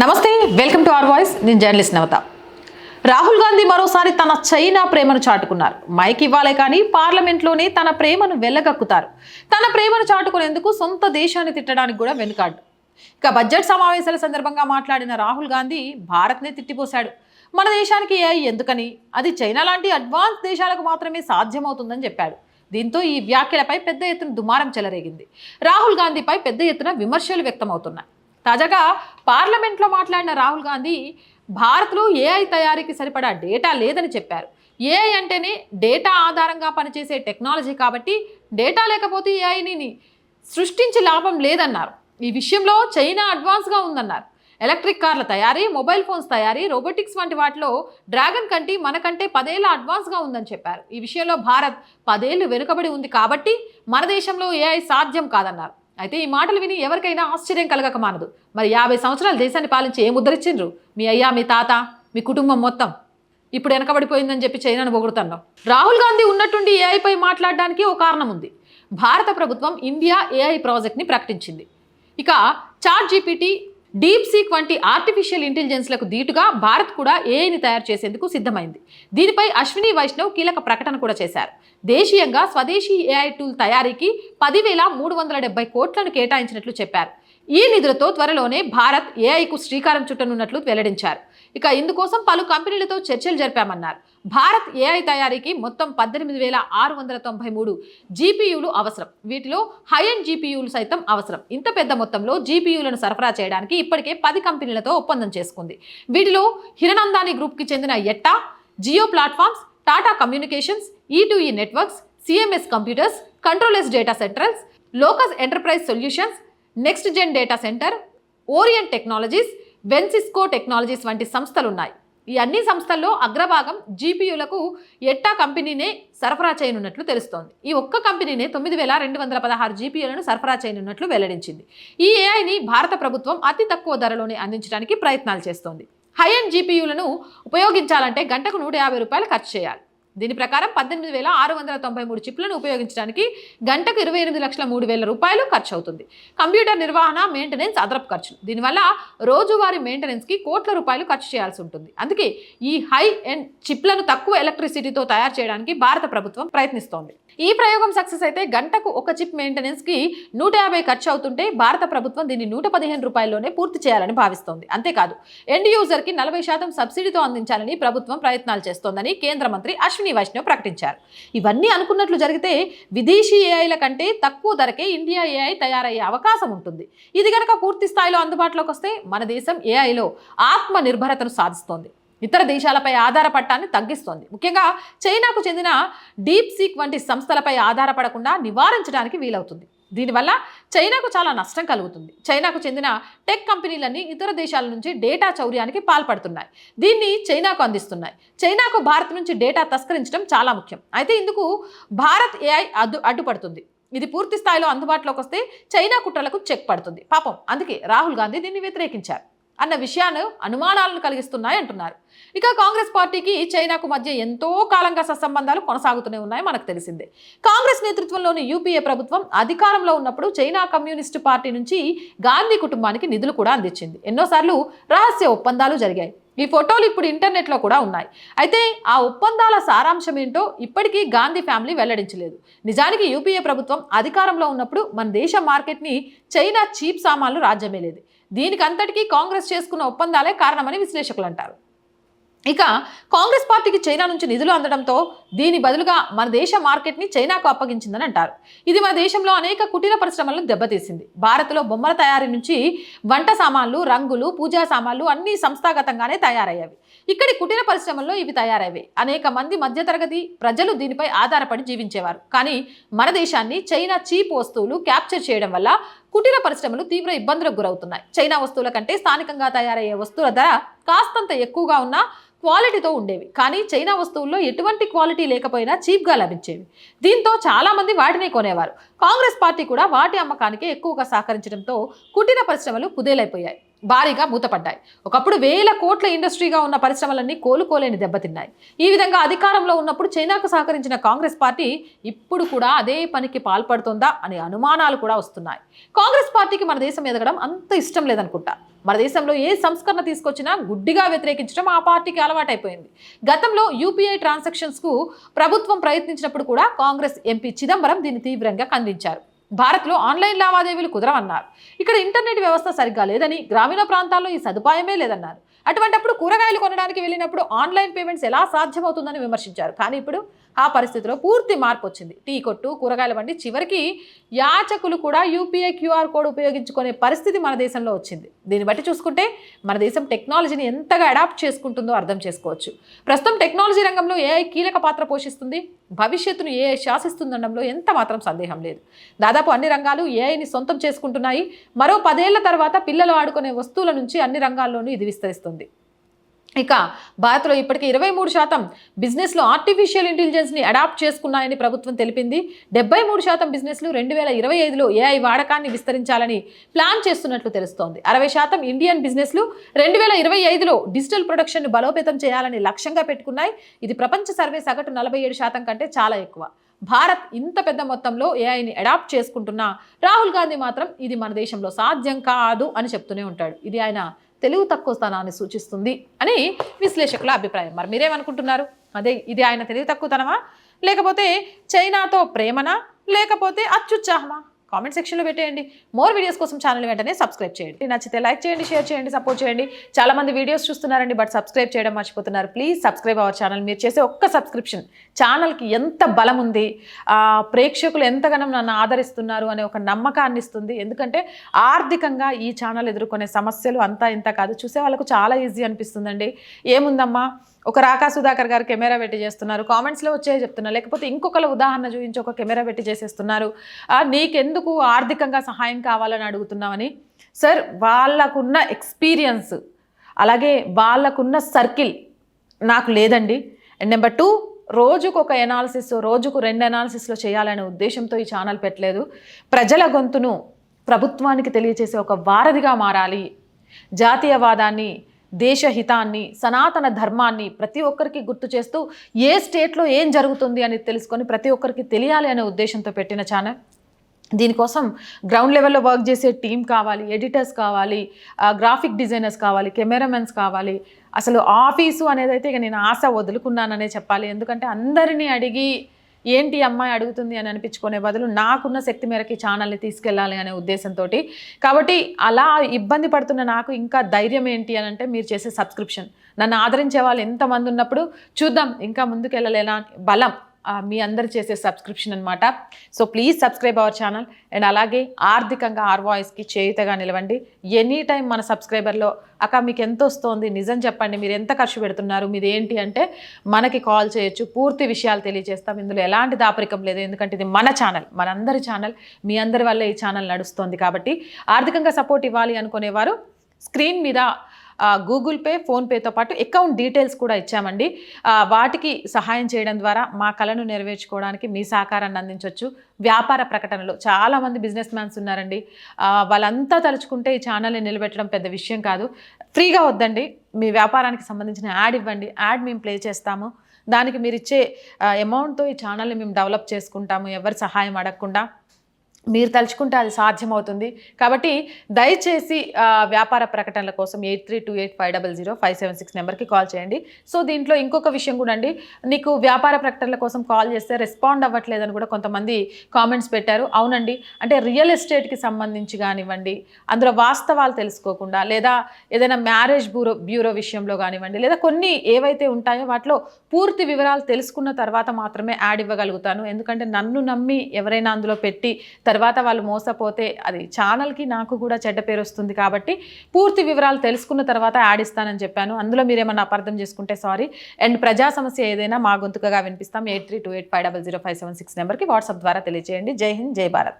నమస్తే welcome to R voice. నేను journalist నవత. రాహుల్ గాంధీ మరోసారి తన చైనా ప్రేమను చాటుకున్నారు. మైక్ ఇవ్వాలే కానీ పార్లమెంట్లోనే తన ప్రేమను వెళ్ళగక్కుతారు తన ప్రేమను చాటుకునేందుకు సొంత దేశాన్ని తిట్టడానికి కూడా వెనుకాడు. ఇక బడ్జెట్ సమావేశాల సందర్భంగా మాట్లాడిన రాహుల్ గాంధీ భారత్నే తిట్టిపోశాడు. మన దేశానికి ఏఐ ఎందుకని? అది చైనా లాంటి అడ్వాన్స్ దేశాలకు మాత్రమే సాధ్యమవుతుందని చెప్పాడు. దీంతో ఈ వ్యాఖ్యలపై పెద్ద ఎత్తున దుమారం చెలరేగింది. రాహుల్ గాంధీపై పెద్ద ఎత్తున విమర్శలు వ్యక్తమవుతున్నాయి. తాజాగా పార్లమెంట్లో మాట్లాడిన రాహుల్ గాంధీ భారత్లో ఏఐ తయారీకి సరిపడా డేటా లేదని చెప్పారు. ఏఐ అంటేనే డేటా ఆధారంగా పనిచేసే టెక్నాలజీ కాబట్టి డేటా లేకపోతే ఏఐని సృష్టించి లాభం లేదన్నారు. ఈ విషయంలో చైనా అడ్వాన్స్గా ఉందన్నారు. ఎలక్ట్రిక్ కార్ల తయారీ మొబైల్ ఫోన్స్ తయారీ రోబోటిక్స్ వంటి వాటిలో డ్రాగన్ కంటి మనకంటే పదేళ్ళ అడ్వాన్స్గా ఉందని చెప్పారు. ఈ విషయంలో భారత్ పదేళ్ళు వెనుకబడి ఉంది కాబట్టి మన దేశంలో ఏఐ సాధ్యం కాదన్నారు. అయితే ఈ మాటలు విని ఎవరికైనా ఆశ్చర్యం కలగక మానదు. మరి యాభై సంవత్సరాలు దేశాన్ని పాలించి ఏం ముద్రించిండ్రు మీ అయ్యా మీ తాత మీ కుటుంబం మొత్తం. ఇప్పుడు వెనకబడిపోయిందని చెప్పి చైనాను పొగుడుతున్నాం. రాహుల్ గాంధీ ఉన్నట్టుండి ఏఐపై మాట్లాడడానికి ఓ కారణం ఉంది. భారత ప్రభుత్వం ఇండియా ఏఐ ప్రాజెక్ట్ని ప్రకటించింది. ఇక చాట్ జీపీటీ డీప్ సీక్ వంటి ఆర్టిఫిషియల్ ఇంటెలిజెన్స్లకు దీటుగా భారత్ కూడా ఏఐని తయారు చేసేందుకు సిద్ధమైంది. దీనిపై అశ్విని వైష్ణవ్ కీలక ప్రకటన కూడా చేశారు. దేశీయంగా స్వదేశీ ఏఐ టూల్ తయారీకి పదివేల మూడు వందల డెబ్బై కోట్లను కేటాయించినట్లు చెప్పారు. ఈ నిధులతో త్వరలోనే భారత్ ఏఐకు శ్రీకారం చుట్టనున్నట్లు వెల్లడించారు. ఇక ఇందుకోసం పలు కంపెనీలతో చర్చలు జరిపామన్నారు. భారత్ ఏఐ తయారీకి మొత్తం పద్దెనిమిది వేల ఆరు వందల తొంభై మూడు జీపీయూలు అవసరం. వీటిలో హై అండ్ జీపీయూలు సైతం అవసరం. ఇంత పెద్ద మొత్తంలో జీపీయూలను సరఫరా చేయడానికి ఇప్పటికే పది కంపెనీలతో ఒప్పందం చేసుకుంది. వీటిలో హిరణందాని గ్రూప్కి చెందిన Yotta Jio platforms Tata communications E two E networks CMS computers CtrlS data centres Locus enterprise solutions next gen data centre Orient technologies Vensysco technologies వంటి సంస్థలు ఉన్నాయి ఈ అన్ని సంస్థల్లో అగ్రభాగం జీపీయులకు ఎట్టా కంపెనీనే సరఫరా చేయనున్నట్లు తెలుస్తోంది. ఈ ఒక్క కంపెనీనే తొమ్మిది వేల రెండు వందల పదహారు జీపీయులను సరఫరా చేయనున్నట్లు వెల్లడించింది. ఈ ఏఐని భారత ప్రభుత్వం అతి తక్కువ ధరలోనే అందించడానికి ప్రయత్నాలు చేస్తోంది. హై అండ్ జీపీయూలను ఉపయోగించాలంటే గంటకు నూట యాభై రూపాయలు ఖర్చు చేయాలి. దీని ప్రకారం పద్దెనిమిది వేల ఆరు వందల తొంభై మూడు చిప్లను ఉపయోగించడానికి గంటకు ఇరవై ఎనిమిది లక్షల మూడు వేల రూపాయలు ఖర్చు అవుతుంది కంప్యూటర్ నిర్వహణ మెయింటెనెన్స్ అదనపు ఖర్చులు. దీనివల్ల రోజువారీ మెయింటెనెన్స్కి కోట్ల రూపాయలు ఖర్చు చేయాల్సి ఉంటుంది. అందుకే ఈ హై అండ్ చిప్లను తక్కువ ఎలక్ట్రిసిటీతో తయారు చేయడానికి భారత ప్రభుత్వం ప్రయత్నిస్తోంది. ఈ ప్రయోగం సక్సెస్ అయితే గంటకు ఒక చిప్ మెయింటెనెన్స్కి నూట యాభై ఖర్చు అవుతుంటే భారత ప్రభుత్వం దీన్ని నూట పదిహేను రూపాయల్లోనే పూర్తి చేయాలని భావిస్తోంది. అంతేకాదు ఎండ్ యూజర్కి నలభై శాతం సబ్సిడీతో అందించాలని ప్రభుత్వం ప్రయత్నాలు చేస్తోందని కేంద్ర మంత్రి అశ్విని వైష్ణవ్ ప్రకటించారు. ఇవన్నీ అనుకున్నట్లు జరిగితే విదేశీ ఏఐల కంటే తక్కువ ధరకే ఇండియా ఏఐ తయారయ్యే అవకాశం ఉంటుంది. ఇది కనుక పూర్తి స్థాయిలో అందుబాటులోకి వస్తే మన దేశం ఏఐలో ఆత్మ నిర్భరతను సాధిస్తోంది. ఇతర దేశాలపై ఆధారపడటాన్ని తగ్గిస్తోంది. ముఖ్యంగా చైనాకు చెందిన డీప్ సీక్ వంటి సంస్థలపై ఆధారపడకుండా నివారించడానికి వీలవుతుంది. దీనివల్ల చైనాకు చాలా నష్టం కలుగుతుంది. చైనాకు చెందిన టెక్ కంపెనీలన్నీ ఇతర దేశాల నుంచి డేటా చౌర్యానికి పాల్పడుతున్నాయి. దీన్ని చైనాకు అందిస్తున్నాయి. చైనాకు భారత్ నుంచి డేటా తస్కరించడం చాలా ముఖ్యం. అయితే ఇందుకు భారత్ ఏఐ అడ్డు అడ్డుపడుతుంది. ఇది పూర్తి స్థాయిలో అందుబాటులోకి వస్తే చైనా కుట్రలకు చెక్ పడుతుంది. పాపం అందుకే రాహుల్ గాంధీ దీన్ని వ్యతిరేకించారు. అన్న విషయాన్ని అనుమానాలను కలిగిస్తున్నాయి అంటున్నారు. ఇక కాంగ్రెస్ పార్టీకి చైనాకు మధ్య ఎంతో కాలంగా సత్సంబంధాలు కొనసాగుతూనే ఉన్నాయి మనకు తెలిసిందే. కాంగ్రెస్ నేతృత్వంలోని యూపీఏ ప్రభుత్వం అధికారంలో ఉన్నప్పుడు చైనా కమ్యూనిస్టు పార్టీ నుంచి గాంధీ కుటుంబానికి నిధులు కూడా అందించింది. ఎన్నోసార్లు రహస్య ఒప్పందాలు జరిగాయి. ఈ ఫోటోలు ఇప్పుడు ఇంటర్నెట్లో కూడా ఉన్నాయి. అయితే ఆ ఒప్పందాల సారాంశం ఏంటో ఇప్పటికీ గాంధీ ఫ్యామిలీ వెల్లడించలేదు. నిజానికి యూపీఏ ప్రభుత్వం అధికారంలో ఉన్నప్పుడు మన దేశ మార్కెట్ని చైనా చీప్ సామాన్లు రాజ్యమేలేదు దీనికి అంతటికీ కాంగ్రెస్ చేసుకున్న ఒప్పందాలే కారణమని విశ్లేషకులు అంటారు. ఇక కాంగ్రెస్ పార్టీకి చైనా నుంచి నిధులు అందడంతో దీని బదులుగా మన దేశ మార్కెట్ని చైనాకు అప్పగించిందని అంటారు. ఇది మన దేశంలో అనేక కుటీర పరిశ్రమలను దెబ్బతీసింది. భారత్లో బొమ్మల తయారీ నుంచి వంట సామాన్లు రంగులు పూజా సామాన్లు అన్నీ సంస్థాగతంగానే తయారయ్యేవి. ఇక్కడి కుటీర పరిశ్రమల్లో ఇవి తయారయ్యాయి అనేక మంది మధ్యతరగతి ప్రజలు దీనిపై ఆధారపడి జీవించేవారు. కానీ మన దేశాన్ని చైనా చీప్ వస్తువులు క్యాప్చర్ చేయడం వల్ల కుటీర పరిశ్రమలు తీవ్ర ఇబ్బందులకు గురవుతున్నాయి. చైనా వస్తువుల కంటే స్థానికంగా తయారయ్యే వస్తువుల ధర కాస్తంత ఎక్కువగా ఉన్నా క్వాలిటీతో ఉండేవి. కానీ చైనా వస్తువుల్లో ఎటువంటి క్వాలిటీ లేకపోయినా చీప్గా లభించేవి. దీంతో చాలామంది వాటిని కొనేవారు. కాంగ్రెస్ పార్టీ కూడా వాటి అమ్మకానికి ఎక్కువగా సహకరించడంతో కుటీర పరిశ్రమలు కుదేలైపోయాయి. భారీగా మూతపడ్డాయి. ఒకప్పుడు వేల కోట్ల ఇండస్ట్రీగా ఉన్న పరిశ్రమలన్నీ కోలుకోలేని దెబ్బతిన్నాయి. ఈ విధంగా అధికారంలో ఉన్నప్పుడు చైనాకు సహకరించిన కాంగ్రెస్ పార్టీ ఇప్పుడు కూడా అదే పనికి పాల్పడుతుందా అనే అనుమానాలు కూడా వస్తున్నాయి. కాంగ్రెస్ పార్టీకి మన దేశం ఎదగడం అంత ఇష్టం లేదనుకుంటా. మన దేశంలో ఏ సంస్కరణ తీసుకొచ్చినా గుడ్డిగా వ్యతిరేకించడం ఆ పార్టీకి అలవాటైపోయింది. గతంలో యూపీఐ ట్రాన్సాక్షన్స్కు ప్రభుత్వం ప్రయత్నించినప్పుడు కూడా కాంగ్రెస్ ఎంపీ చిదంబరం దీన్ని తీవ్రంగా ఖండించారు. భారత్లో ఆన్లైన్ లావాదేవీలు కుదరవన్నారు. ఇక్కడ ఇంటర్నెట్ వ్యవస్థ సరిగ్గా లేదని గ్రామీణ ప్రాంతాల్లో ఈ సదుపాయమే లేదన్నారు. అటువంటప్పుడు కూరగాయలు కొనడానికి వెళ్ళినప్పుడు ఆన్లైన్ పేమెంట్స్ ఎలా సాధ్యమవుతుందని విమర్శించారు. కానీ ఇప్పుడు ఆ పరిస్థితిలో పూర్తి మార్పు వచ్చింది. టీ కొట్టు కూరగాయల బండి చివరికి యాచకులు కూడా యూపీఐ క్యూఆర్ కోడ్ ఉపయోగించుకునే పరిస్థితి మన దేశంలో వచ్చింది. దీన్ని బట్టి చూసుకుంటే మన దేశం టెక్నాలజీని ఎంతగా అడాప్ట్ చేసుకుంటుందో అర్థం చేసుకోవచ్చు. ప్రస్తుతం టెక్నాలజీ రంగంలో ఏఐ కీలక పాత్ర పోషిస్తుంది. భవిష్యత్తును ఏఐ శాసిస్తుందనడంలో ఎంత మాత్రం సందేహం లేదు. దాదాపు అన్ని రంగాలు ఏఐని సొంతం చేసుకుంటున్నాయి. మరో పదేళ్ళ తర్వాత పిల్లలు ఆడుకునే వస్తువుల నుంచి అన్ని రంగాల్లోనూ ఇది విస్తరిస్తుంది. ఇక భారత్లో ఇప్పటికే ఇరవై మూడు శాతం బిజినెస్లో ఆర్టిఫిషియల్ ఇంటెలిజెన్స్ని అడాప్ట్ చేసుకున్నాయని ప్రభుత్వం తెలిపింది. డెబ్బై మూడు శాతం బిజినెస్లు రెండు వేల ఇరవై ఐదులో ఏఐ వాడకాన్ని విస్తరించాలని ప్లాన్ చేస్తున్నట్లు తెలుస్తోంది. అరవై శాతం ఇండియన్ బిజినెస్లు రెండు వేల ఇరవై ఐదులో డిజిటల్ ప్రొడక్షన్ను బలోపేతం చేయాలని లక్ష్యంగా పెట్టుకున్నాయి. ఇది ప్రపంచ సర్వే సగటు నలభై ఏడు శాతం కంటే చాలా ఎక్కువ. భారత్ ఇంత పెద్ద మొత్తంలో ఏఐని అడాప్ట్ చేసుకుంటున్న రాహుల్ గాంధీ మాత్రం ఇది మన దేశంలో సాధ్యం కాదు అని చెప్తూనే ఉంటాడు. ఇది ఆయన తెలుగు తక్కువ స్థానాన్ని సూచిస్తుంది అని విశ్లేషకుల అభిప్రాయం. మరి మీరేమనుకుంటున్నారు? అదే ఇది ఆయన తెలివి తక్కువతనమా లేకపోతే చైనాతో ప్రేమనా? లేకపోతే అత్యుత్సాహమా కామెంట్ సెక్షన్లో పెట్టేయండి. మోర్ వీడియోస్ కోసం ఛానల్ వెంటనే సబ్స్క్రైబ్ చేయండి. నచ్చితే లైక్ చేయండి షేర్ చేయండి సపోర్ట్ చేయండి. చాలా మంది వీడియోస్ చూస్తున్నారండి బట్ సబ్స్క్రైబ్ చేయడం మర్చిపోతున్నారు. Please subscribe our channel. మీరు చేసే ఒక్క సబ్స్క్రిప్షన్ ఛానల్కి ఎంత బలం ఉంది ప్రేక్షకులు ఎంతగానో నన్ను ఆదరిస్తున్నారు అనే ఒక నమ్మకాన్ని ఇస్తుంది. ఎందుకంటే ఆర్థికంగా ఈ ఛానల్ ఎదుర్కొనే సమస్యలు అంతా ఇంత కాదు. చూసే వాళ్ళకు చాలా ఈజీ అనిపిస్తుందండి. ఏముందమ్మా? ఒక రాకా సుధాకర్ గారు కెమెరా పెట్టి చేస్తున్నారు. కామెంట్స్లో వచ్చే చెప్తున్నారు లేకపోతే ఇంకొకరు ఉదాహరణ చూపించి ఒక కెమెరా పెట్టి చేసేస్తున్నారు. నీకెందుకు ఆర్థికంగా సహాయం కావాలని అడుగుతున్నామని సార్ వాళ్ళకున్న ఎక్స్పీరియన్స్ అలాగే వాళ్ళకున్న సర్కిల్ నాకు లేదండి. అండ్ నెంబర్ టూ రోజుకు ఒక ఎనాలిసిస్ రోజుకు రెండు ఎనాలిసిస్లో చేయాలనే ఉద్దేశంతో ఈ ఛానల్ పెట్టలేదు. ప్రజల గొంతును ప్రభుత్వానికి తెలియచేసే ఒక వారధిగా మారాలి. జాతీయవాదాన్ని దేశహితాన్ని సనాతన ధర్మాన్ని ప్రతి ఒక్కరికి గుర్తు చేస్తూ ఏ స్టేట్లో ఏం జరుగుతుంది అని తెలుసుకొని ప్రతి ఒక్కరికి తెలియాలి అనే ఉద్దేశంతో పెట్టిన ఛానల్. దీనికోసం గ్రౌండ్ లెవెల్లో వర్క్ చేసే టీం కావాలి ఎడిటర్స్ కావాలి గ్రాఫిక్ డిజైనర్స్ కావాలి కెమెరామెన్స్ కావాలి. అసలు ఆఫీసు అనేది అయితే ఇక నేను ఆశ వదులుకున్నాననే చెప్పాలి. ఎందుకంటే అందరినీ అడిగి ఏంటి అమ్మాయి అడుగుతుంది అని అనిపించుకునే బదులు నాకున్న శక్తి మేరకి ఛానల్ని తీసుకెళ్ళాలి అనే ఉద్దేశంతో కాబట్టి అలా ఇబ్బంది పడుతున్న నాకు ఇంకా ధైర్యం ఏంటి అని అంటే మీరు చేసే సబ్స్క్రిప్షన్ నన్ను ఆదరించే వాళ్ళు ఎంతమంది ఉన్నప్పుడు చూద్దాం ఇంకా ముందుకెళ్ళలేనా అని బలం. మీ అందరు చేసే సబ్స్క్రిప్షన్ అనమాట so please subscribe our channel and అలాగే ఆర్థికంగా ఆర్ వాయిస్కి చేయుతగా నిలవండి. ఎనీ టైం మన సబ్స్క్రైబర్లో అక్క మీకు ఎంత వస్తుంది? నిజం చెప్పండి మీరు ఎంత ఖర్చు పెడుతున్నారు? మీది ఏంటి? అంటే మనకి కాల్ చేయొచ్చు పూర్తి విషయాలు తెలియజేస్తాం. ఇందులో ఎలాంటి దాపరికం లేదు ఎందుకంటే ఇది మన ఛానల్ మనందరి ఛానల్ మీ అందరి వల్ల ఈ ఛానల్ నడుస్తోంది కాబట్టి ఆర్థికంగా సపోర్ట్ ఇవ్వాలి అనుకునేవారు స్క్రీన్ మీద గూగుల్ పే ఫోన్పేతో పాటు అకౌంట్ డీటెయిల్స్ కూడా ఇచ్చామండి. వాటికి సహాయం చేయడం ద్వారా మా కళను నెరవేర్చుకోవడానికి మీ సహకారాన్ని అందించవచ్చు వ్యాపార ప్రకటనలు చాలామంది బిజినెస్ మ్యాన్స్ ఉన్నారండి. వాళ్ళంతా తలుచుకుంటే ఈ ఛానల్ని నిలబెట్టడం పెద్ద విషయం కాదు. ఫ్రీగా వద్దండి. మీ వ్యాపారానికి సంబంధించిన యాడ్ ఇవ్వండి. యాడ్ మేము ప్లే చేస్తాము. దానికి మీరు ఇచ్చే అమౌంట్తో ఈ ఛానల్ని మేము డెవలప్ చేసుకుంటాము. ఎవరి సహాయం అడగకుండా. మీరు తలుచుకుంటే అది సాధ్యమవుతుంది. కాబట్టి దయచేసి వ్యాపార ప్రకటనల కోసం eight three two eight five double zero five seven six నెంబర్కి కాల్ చేయండి. సో దీంట్లో ఇంకొక విషయం కూడా అండి. నీకు వ్యాపార ప్రకటనల కోసం కాల్ చేస్తే రెస్పాండ్ అవ్వట్లేదని కూడా కొంతమంది కామెంట్స్ పెట్టారు. అవునండి. అంటే రియల్ ఎస్టేట్కి సంబంధించి కానివ్వండి అందులో వాస్తవాలు తెలుసుకోకుండా లేదా ఏదైనా మ్యారేజ్ బ్యూరో బ్యూరో విషయంలో కానివ్వండి లేదా కొన్ని ఏవైతే ఉంటాయో వాటిలో పూర్తి వివరాలు తెలుసుకున్న తర్వాత మాత్రమే యాడ్ ఇవ్వగలుగుతాను. ఎందుకంటే నన్ను నమ్మి ఎవరైనా అందులో పెట్టి తర్వాత వాళ్ళు మోసపోతే అది ఛానల్కి నాకు కూడా చెడ్డ పేరు వస్తుంది కాబట్టి పూర్తి వివరాలు తెలుసుకున్న తర్వాత యాడ్ ఇస్తానని చెప్పాను. అందులో మీరు ఏమన్నా అపార్థం చేసుకుంటే సారీ. అండ్ ప్రజా సమస్య ఏదైనా మా గొంతుకగా వినిపిస్తాం. Eight three two eight five double zero five seven six నెంబర్కి వాట్సాప్ ద్వారా తెలియజేయండి జై హింద్ జై భారత్.